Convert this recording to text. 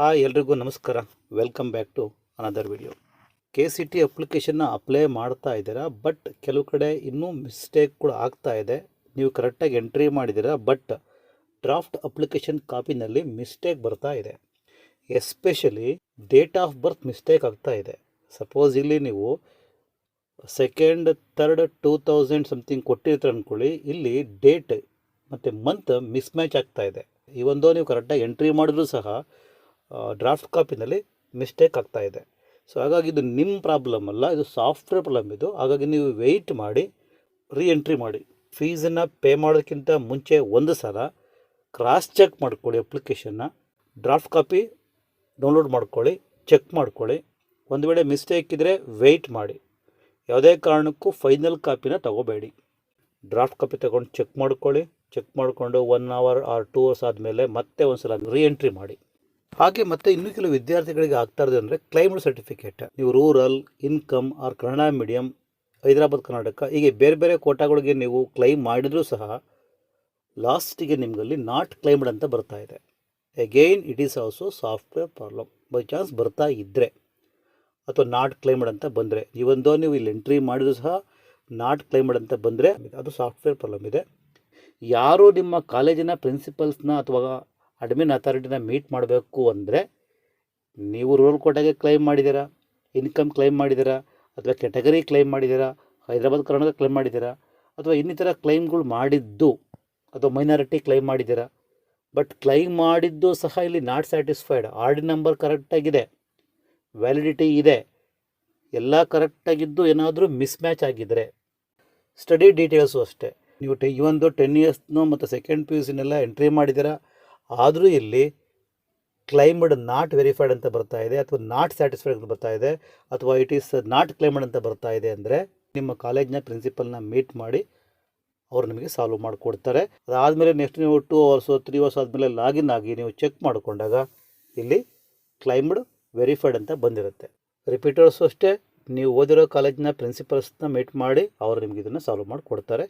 Hi ಎಲ್ರಿಗೂ ನಮಸ್ಕಾರ. Welcome back to another video K C T ಅಪ್ಲಿಕೇಶನ್ನ ಅಪ್ಲೈ ಮಾಡ್ತಾ ಇದ್ದೀರಾ ಬಟ್ ಕೆಲವು ಕಡೆ ಇನ್ನೂ ಮಿಸ್ಟೇಕ್ ಕೂಡ ಆಗ್ತಾ ಇದೆ. ನೀವು ಕರೆಕ್ಟಾಗಿ ಎಂಟ್ರಿ ಮಾಡಿದ್ದೀರಾ ಬಟ್ ಡ್ರಾಫ್ಟ್ ಅಪ್ಲಿಕೇಶನ್ ಕಾಪಿನಲ್ಲಿ ಮಿಸ್ಟೇಕ್ ಬರ್ತಾ ಇದೆ. Especially date of birth mistake ಆಗ್ತಾ ಇದೆ. ಸಪೋಸ್ ಇಲ್ಲಿ ನೀವು second third two thousand something ಕೊಟ್ಟಿರ್ತಾರೆ ಅಂದ್ಕೊಳ್ಳಿ ಇಲ್ಲಿ ಡೇಟ್ ಮತ್ತು ಮಂತ್ ಮಿಸ್ ಮ್ಯಾಚ್ ಆಗ್ತಾ ಇದೆ. ಒಂದು ನೀವು ಕರೆಕ್ಟಾಗಿ ಎಂಟ್ರಿ ಮಾಡಿದ್ರೂ ಸಹ ಡ್ರಾಫ್ಟ್ ಕಾಪಿನಲ್ಲಿ ಮಿಸ್ಟೇಕ್ ಆಗ್ತಾ ಇದೆ. ಸೊ ಹಾಗಾಗಿ ಇದು ನಿಮ್ಮ ಪ್ರಾಬ್ಲಮ್ ಅಲ್ಲ, ಇದು ಸಾಫ್ಟ್ವೇರ್ ಪ್ರಾಬ್ಲಮ್ ಇದು. ಹಾಗಾಗಿ ನೀವು ವೆಯ್ಟ್ ಮಾಡಿ ರೀಎಂಟ್ರಿ ಮಾಡಿ. ಫೀಸನ್ನು ಪೇ ಮಾಡೋದಕ್ಕಿಂತ ಮುಂಚೆ ಒಂದು ಸಲ ಕ್ರಾಸ್ ಚೆಕ್ ಮಾಡ್ಕೊಳ್ಳಿ ಅಪ್ಲಿಕೇಶನ್ನ ಡ್ರಾಫ್ಟ್ ಕಾಪಿ ಡೌನ್ಲೋಡ್ ಮಾಡ್ಕೊಳ್ಳಿ ಚೆಕ್ ಮಾಡ್ಕೊಳ್ಳಿ. ಒಂದು ವೇಳೆ ಮಿಸ್ಟೇಕ್ ಇದ್ದರೆ ವೆಯ್ಟ್ ಮಾಡಿ. ಯಾವುದೇ ಕಾರಣಕ್ಕೂ ಫೈನಲ್ ಕಾಪಿನ ತಗೋಬೇಡಿ. ಡ್ರಾಫ್ಟ್ ಕಾಪಿ ತಗೊಂಡು ಚೆಕ್ ಮಾಡ್ಕೊಳ್ಳಿ. ಚೆಕ್ ಮಾಡಿಕೊಂಡು one hour or two hours ಆದಮೇಲೆ ಮತ್ತೆ ಒಂದು ಸಲ ರೀ ಎಂಟ್ರಿ ಮಾಡಿ. ಹಾಗೆ ಮತ್ತೆ ಇನ್ನು ಕೆಲವು ವಿದ್ಯಾರ್ಥಿಗಳಿಗೆ ಆಗ್ತಾ ಇರೋದು ಅಂದರೆ ಕ್ಲೈಮ್ಡ್ ಸರ್ಟಿಫಿಕೇಟ್ ನೀವು rural income or Kannada medium Hyderabad, Karnataka, ಹೀಗೆ ಬೇರೆ ಬೇರೆ ಕೋಟಾಗಳಿಗೆ ನೀವು ಕ್ಲೈಮ್ ಮಾಡಿದರೂ ಸಹ ಲಾಸ್ಟಿಗೆ ನಿಮಗಲ್ಲಿ ನಾಟ್ ಕ್ಲೈಮ್ಡ್ ಅಂತ ಬರ್ತಾ ಇದೆ. Again it is also software problem by chance ಬರ್ತಾ ಇದ್ದರೆ ಅಥವಾ ನಾಟ್ ಕ್ಲೈಮ್ಡ್ ಅಂತ ಬಂದರೆ ಇವೊಂದೋ ನೀವು ಇಲ್ಲಿ ಎಂಟ್ರಿ ಮಾಡಿದ್ರು ಸಹ ನಾಟ್ ಕ್ಲೈಮ್ಡ್ ಅಂತ ಬಂದರೆ ಅದು ಸಾಫ್ಟ್ವೇರ್ ಪ್ರಾಬ್ಲಮ್ ಇದೆ. ಯಾರು ನಿಮ್ಮ ಕಾಲೇಜಿನ ಪ್ರಿನ್ಸಿಪಲ್ಸ್ನ ಅಥವಾ ಅಡ್ಮಿನ್ ಅಥಾರಿಟಿನ ಮೀಟ್ ಮಾಡಬೇಕು ಅಂದರೆ ನೀವು ರೂರಲ್ ಕೋಟೆಗೆ ಕ್ಲೈಮ್ ಮಾಡಿದ್ದೀರಾ? ಇನ್ಕಮ್ ಕ್ಲೈಮ್ ಮಾಡಿದ್ದೀರಾ? ಅಥವಾ ಕೆಟಗರಿ ಕ್ಲೈಮ್ ಮಾಡಿದ್ದೀರಾ? ಹೈದರಾಬಾದ್ ಕರ್ನಾಟಕ ಕ್ಲೈಮ್ ಮಾಡಿದ್ದೀರಾ? ಅಥವಾ ಇನ್ನಿತರ ಕ್ಲೈಮ್ಗಳು ಮಾಡಿದ್ದು ಅಥವಾ ಮೈನಾರಿಟಿ ಕ್ಲೈಮ್ ಮಾಡಿದ್ದೀರಾ? ಬಟ್ ಕ್ಲೈಮ್ ಮಾಡಿದ್ದು ಸಹ ಇಲ್ಲಿ not satisfied R D number ಕರೆಕ್ಟಾಗಿದೆ validity ಇದೆ. ಎಲ್ಲ ಕರೆಕ್ಟಾಗಿದ್ದು ಏನಾದರೂ ಮಿಸ್ ಮ್ಯಾಚ್ ಆಗಿದ್ದರೆ ಸ್ಟಡಿ ಡೀಟೇಲ್ಸು ಅಷ್ಟೇ. ನೀವು ಟೆ ಈ ಒಂದು ಟೆನ್ ಇಯರ್ಸ್ನೋ ಮತ್ತು ಸೆಕೆಂಡ್ ಪಿ ಯು ಸಿನೆಲ್ಲ ಎಂಟ್ರಿ ಮಾಡಿದ್ದೀರಾ? ಆದರೂ ಇಲ್ಲಿ ಕ್ಲೈಮ್ಡ್ ನಾಟ್ ವೆರಿಫೈಡ್ ಅಂತ ಬರ್ತಾ ಇದೆ ಅಥವಾ ನಾಟ್ ಸ್ಯಾಟಿಸ್ಫೈಡ್ ಅಂತ ಬರ್ತಾ ಇದೆ ಅಥವಾ ಇಟ್ ಈಸ್ ನಾಟ್ ಕ್ಲೈಮ್ಡ್ ಅಂತ ಬರ್ತಾ ಇದೆ ಅಂದರೆ ನಿಮ್ಮ ಕಾಲೇಜ್ನ ಪ್ರಿನ್ಸಿಪಲ್ನ ಮೀಟ್ ಮಾಡಿ ಅವರು ನಿಮಗೆ ಸಾಲ್ವ್ ಮಾಡಿಕೊಡ್ತಾರೆ. ಅದಾದಮೇಲೆ ನೆಕ್ಸ್ಟ್ ನೀವು ಟೂ ಅವರ್ಸ್ ತ್ರೀ ಅವರ್ಸ್ ಆದಮೇಲೆ ಲಾಗಿನ್ ಆಗಿ ನೀವು ಚೆಕ್ ಮಾಡಿಕೊಂಡಾಗ ಇಲ್ಲಿ ಕ್ಲೈಮ್ಡ್ ವೆರಿಫೈಡ್ ಅಂತ ಬಂದಿರುತ್ತೆ. ರಿಪೀಟರ್ಸು ಅಷ್ಟೇ, ನೀವು ಓದಿರೋ ಕಾಲೇಜಿನ ಪ್ರಿನ್ಸಿಪಲ್ಸ್ನ ಮೀಟ್ ಮಾಡಿ ಅವರು ನಿಮಗೆ ಇದನ್ನು ಸಾಲ್ವ್ ಮಾಡಿ ಕೊಡ್ತಾರೆ